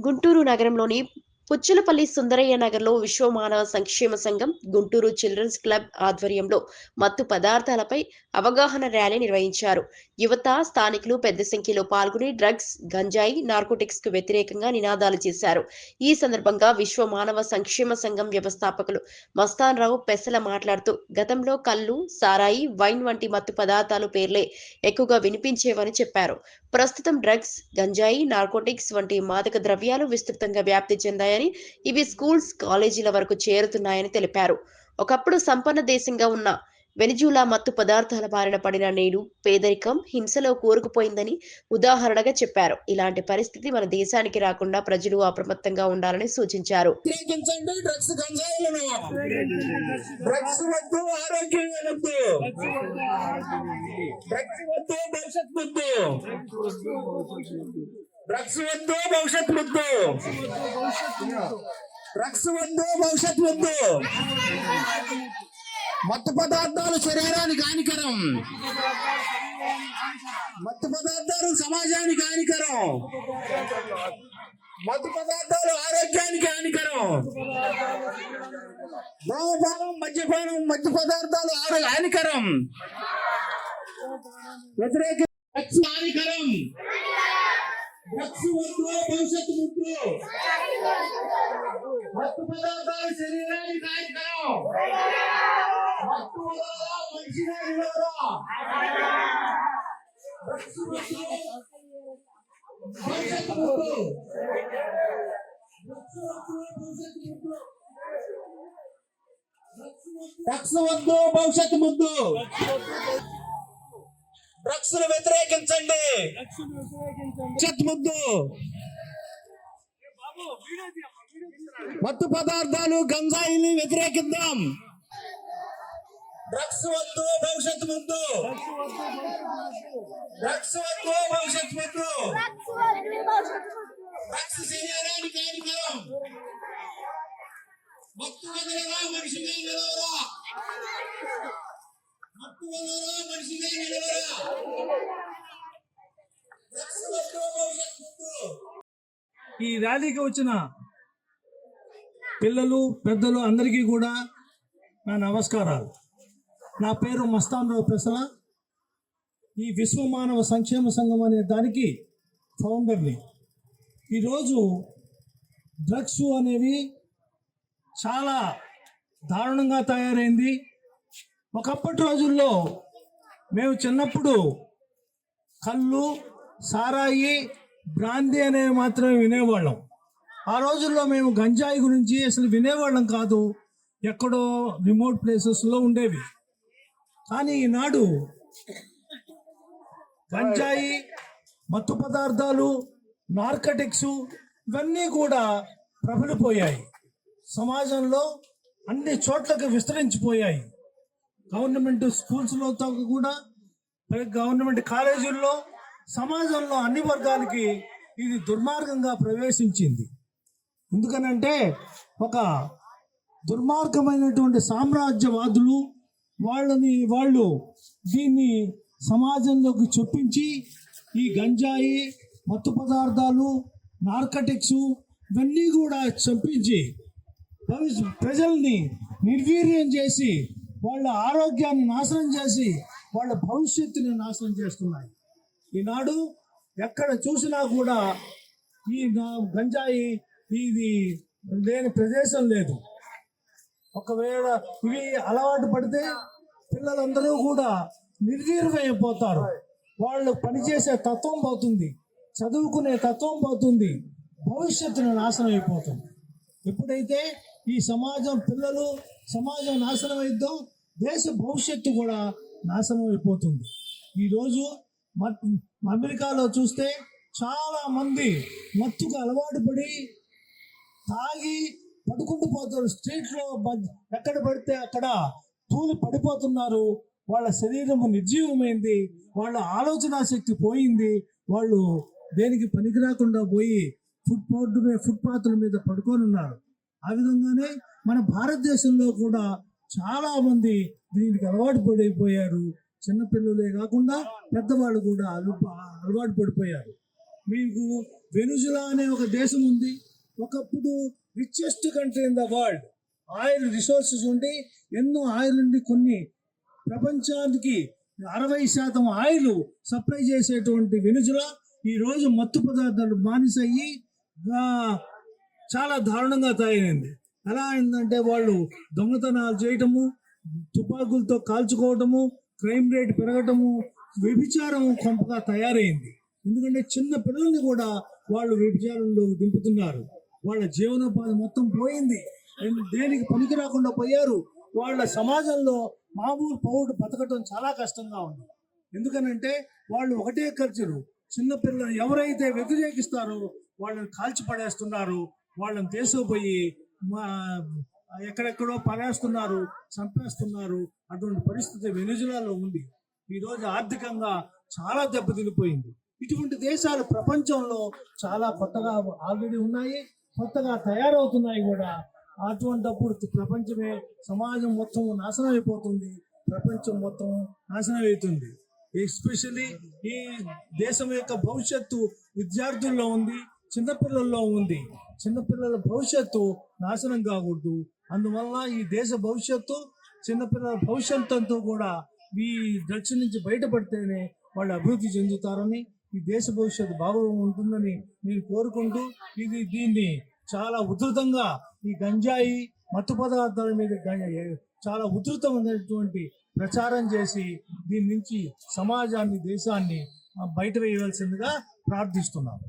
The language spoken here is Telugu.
గుంటూరు నగరంలోని పుచ్చలపల్లి సుందరయ్య నగర్లో విశ్వ మానవ సంక్షేమ సంఘం గుంటూరు చిల్డ్రన్స్ క్లబ్ ఆధ్వర్యంలో మత్తు పదార్థాలపై అవగాహన ర్యాలీ నిర్వహించారు. యువత స్థానికులు పెద్ద సంఖ్యలో పాల్గొని డ్రగ్స్ గంజాయి నార్కోటిక్స్కు వ్యతిరేకంగా నినాదాలు చేశారు. ఈ సందర్భంగా విశ్వ మానవ సంక్షేమ సంఘం వ్యవస్థాపకులు మస్తాన్ రావు పెసల మాట్లాడుతూ గతంలో కళ్ళు సారాయి వైన్ వంటి మత్తు పదార్థాలు పేర్లే ఎక్కువగా వినిపించేవని చెప్పారు. ప్రస్తుతం డ్రగ్స్ గంజాయి నార్కోటిక్స్ వంటి మాదక ద్రవ్యాలు విస్తృతంగా వ్యాప్తి చెందాయని ఇవి స్కూల్స్ కాలేజీల వరకు చేరుతున్నాయని తెలిపారు. ఒకప్పుడు సంపన్న దేశంగా ఉన్న వెనిజులా మత్తు పదార్థాల బారిన పడిన నేడు పేదరికం హింసలో కోరుకుపోయిందని ఉదాహరణగా చెప్పారు. ఇలాంటి పరిస్థితి మన దేశానికి రాకుండా ప్రజలు అప్రమత్తంగా ఉండాలని సూచించారు. భవిష్యత్ డ్రగ్స్ వద్దు భవిష్యత్ వద్దు. డ్రగ్స్ వద్దు భవిష్యత్ వద్దు. మత్తు పదార్థాలు శరీరానికి హానికరం. మత్తు పదార్థాలు సమాజానికి హానికరం. మత్తు పదార్థాలు ఆరోగ్యానికి హానికరం. ధూమపానం మద్యపానం మత్తు పదార్థాలు ఆరో హానికరం. వ్యతిరేక హానికరం. డ్రగ్స్ వద్దు భవిష్యత్తు వద్దు మత్తు పదార్థాలు శరీరానికి హానికరం మత్తు వదలరా, మనిషిగా నిలవరా. డ్రగ్స్ వద్దు భవిష్యత్తు వద్దు డ్రగ్స్ వద్దు భవిష్యత్తు ముద్దు డ్రగ్స్ వ్యతిరేకించండి. భవిష్యత్ ముద్దు మత్తు పదార్థాలు గంజాయిని వ్యతిరేకిద్దాం. డ్రగ్స్ వద్దు భవిష్యత్ ముద్దు డ్రగ్స్ వద్దు భవిష్యత్ ముద్దు డ్రగ్స్ శరీరానికి మత్తు మనిషిగా నిలవరా మనిషిగా నిలవరా ఈ ర్యాలీకి వచ్చిన పిల్లలు పెద్దలు అందరికీ కూడా నా నమస్కారాలు. నా పేరు మస్తాన్ రావు పెసల. ఈ విశ్వ మానవ సంక్షేమ సంఘం అనే దానికి ఫౌండర్ని ఈరోజు డ్రగ్స్ అనేవి చాలా దారుణంగా తయారైంది. ఒకప్పటి రోజుల్లో మేము చిన్నప్పుడు కళ్ళు సారాయి బ్రాందీ అనేవి మాత్రమే వినేవాళ్ళం. ఆ రోజుల్లో మేము గంజాయి గురించి అసలు వినేవాళ్ళం కాదు. ఎక్కడో రిమోట్ ప్లేసెస్లో ఉండేవి. కానీ ఈనాడు గంజాయి మత్తు పదార్థాలు నార్కటిక్స్ ఇవన్నీ కూడా ప్రబలిపోయాయి. సమాజంలో అన్ని చోట్లకి విస్తరించిపోయాయి. గవర్నమెంట్ స్కూల్స్లో కూడా గవర్నమెంట్ కాలేజీల్లో సమాజంలో అన్ని వర్గాలకి ఇది దుర్మార్గంగా ప్రవేశించింది. ఎందుకనంటే ఒక దుర్మార్గమైనటువంటి సామ్రాజ్యవాదులు వాళ్ళని వాళ్ళు దీన్ని సమాజంలోకి చొప్పించి ఈ గంజాయి మత్తు పదార్థాలు నార్కటిక్స్ ఇవన్నీ కూడా చంపించి భవిష్య ప్రజల్ని నిర్వీర్యం చేసి వాళ్ళ ఆరోగ్యాన్ని నాశనం చేసి వాళ్ళ భవిష్యత్తుని నాశనం చేస్తున్నాయి. ఈనాడు ఎక్కడ చూసినా కూడా ఈ గంజాయి ఇది లేని ప్రదేశం లేదు. ఒకవేళ ఇవి అలవాటు పడితే పిల్లలందరూ కూడా నిర్వీర్యమైపోతారు. వాళ్ళు పనిచేసే తత్వం పోతుంది చదువుకునే తత్వం పోతుంది భవిష్యత్తును నాశనం అయిపోతుంది. ఎప్పుడైతే ఈ సమాజం పిల్లలు సమాజం నాశనం అయిద్దో దేశ భవిష్యత్తు కూడా నాశనం అయిపోతుంది. ఈరోజు అమెరికాలో చూస్తే చాలా మంది మత్తుకు అలవాటు పడి తాగి పడుకుంటూ పోతారు స్ట్రీట్లో ఎక్కడ పడితే అక్కడ తూలి పడిపోతున్నారు. వాళ్ళ శరీరము నిర్జీవమైంది. వాళ్ళ ఆలోచన శక్తి పోయింది. వాళ్ళు దేనికి పనికి రాకుండా పోయి ఫుట్ బోర్డు మీద ఫుట్పాత్ల మీద పడుకొని ఉన్నారు. ఆ విధంగానే మన భారతదేశంలో కూడా చాలా మంది దీనికి అలవాటు పడిపోయారు. చిన్నపిల్లలే కాకుండా పెద్దవాళ్ళు కూడా అలు అలవాటు పడిపోయారు. మీకు వెనుజులా అనే ఒక దేశం ఉంది. ఒకప్పుడు richest country in the world oil resources ఉండి ఎన్నో ఆయిల్ నుండి కొన్ని ప్రపంచానికి అరవై శాతం ఆయిల్ సప్లై చేసేటువంటి వెనుజులా ఈరోజు మత్తు పదార్థాలు బానిసయ్యి చాలా దారుణంగా తయారైంది. ఎలా అయిందంటే వాళ్ళు దొంగతనాలు చేయటము తుపాకులతో కాల్చుకోవటము క్రైమ్ రేట్ పెరగటము వ్యభిచారం కొంపగా తయారైంది. ఎందుకంటే చిన్న పిల్లల్ని కూడా వాళ్ళు వ్యభిచారంలో దింపుతున్నారు. వాళ్ళ జీవనోపాధి మొత్తం పోయింది. దేనికి పనికి రాకుండా పోయారు? వాళ్ళ సమాజంలో మామూలు పౌరుడు బతకటం చాలా కష్టంగా ఉంది. ఎందుకనంటే వాళ్ళు ఒకటే ఖర్చులు చిన్నపిల్లలు ఎవరైతే వ్యతిరేకిస్తారో వాళ్ళని కాల్చి పడేస్తున్నారు. వాళ్ళని తీసుకుపోయి ఎక్కడెక్కడో పడేస్తున్నారు చంపేస్తున్నారు అటువంటి పరిస్థితి వెనుజులాలో ఉంది. ఈరోజు ఆర్థికంగా చాలా దెబ్బతినిపోయింది. ఇటువంటి దేశాలు ప్రపంచంలో చాలా కొత్తగా ఆల్రెడీ ఉన్నాయి కొత్తగా తయారవుతున్నాయి కూడా. అటువంటప్పుడు ప్రపంచమే సమాజం మొత్తం నాశనం అయిపోతుంది ప్రపంచం మొత్తం నాశనం అవుతుంది. ఎస్పెషల్లీ ఈ దేశం యొక్క భవిష్యత్తు విద్యార్థుల్లో ఉంది చిన్నపిల్లల్లో ఉంది. చిన్నపిల్లల భవిష్యత్తు నాశనం కాకూడదు. అందువల్ల ఈ దేశ భవిష్యత్తు చిన్నపిల్లల భవిష్యత్తు అంతా కూడా ఈ డ్రగ్స్ నుంచి బయటపడితేనే వాళ్ళు అభివృద్ధి చెందుతారని ఈ దేశ భవిష్యత్తు బాగా ఉంటుందని నేను కోరుకుంటూ ఇది దీన్ని చాలా ఉధృతంగా ఈ గంజాయి మత్తు పదార్థాల మీద చాలా ఉధృతమైనటువంటి ప్రచారం చేసి దీని నుంచి సమాజాన్ని దేశాన్ని బయట వేయవలసిందిగా ప్రార్థిస్తున్నాను.